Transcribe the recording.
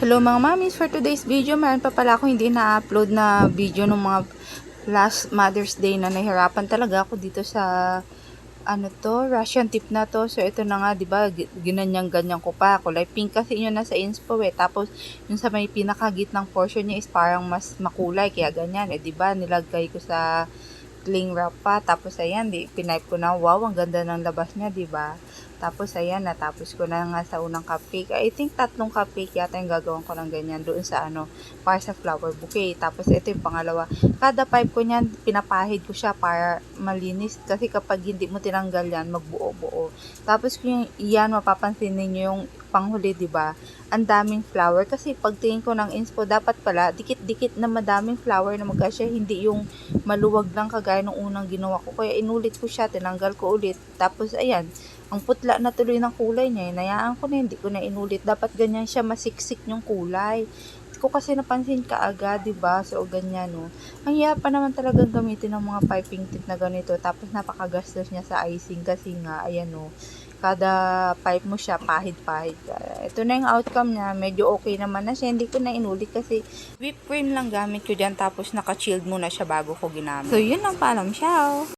Hello mga mamis, for today's video, meron pa pala ako hindi na-upload na video ng mga last Mother's Day na nahirapan talaga ako dito sa ano to, Russian tip na to. So ito na nga, 'di ba? gi- Ginanyang-ganyan ko pa. Kulay pink kasi yun nasa inspo eh. Tapos yung sa may pinakagitnang portion niya is parang mas makulay kaya ganyan. Eh 'di ba? Nilagay ko sa cling wrap pa. Tapos ayan, di, pinipe ko na. Wow, ang ganda ng labas niya, 'di ba? Tapos ayan, natapos ko na nga sa unang cupcake. I think tatlong cupcake yata yung gagawin ko ng ganyan doon sa ano, para sa flower bouquet. Tapos ito yung pangalawa. Kada pipe ko niyan, pinapahid ko siya para malinis. Kasi kapag hindi mo tinanggal yan, magbuo-buo. Tapos kung yan, mapapansin ninyo yung panghuli, di ba? Ang daming flower. Kasi pagtingin ko ng inspo, dapat pala, dikit-dikit na madaming flower na magkasya. Hindi yung maluwag lang kagaya nung unang ginawa ko. Kaya inulit ko siya, tinanggal ko ulit. Tapos ayan, ang putla na tuloy ng kulay niya. Nayaan ko na, hindi ko na inulit. Dapat ganyan siya masiksik yung kulay. Hindi ko kasi napansin kaagad, di ba? So, ganyan, no. Ang hirap pa naman talagang gamitin ng mga piping tip na ganito. Tapos, napakagastos niya sa icing kasi nga, ayan, no. Kada pipe mo siya, pahid-pahid. ka. Ito na yung outcome niya. Medyo okay naman na siya. Hindi ko na inulit kasi whipped cream lang gamit ko dyan. Tapos, naka-chilled muna siya bago ko ginamit. So, yun lang paalam. Ciao!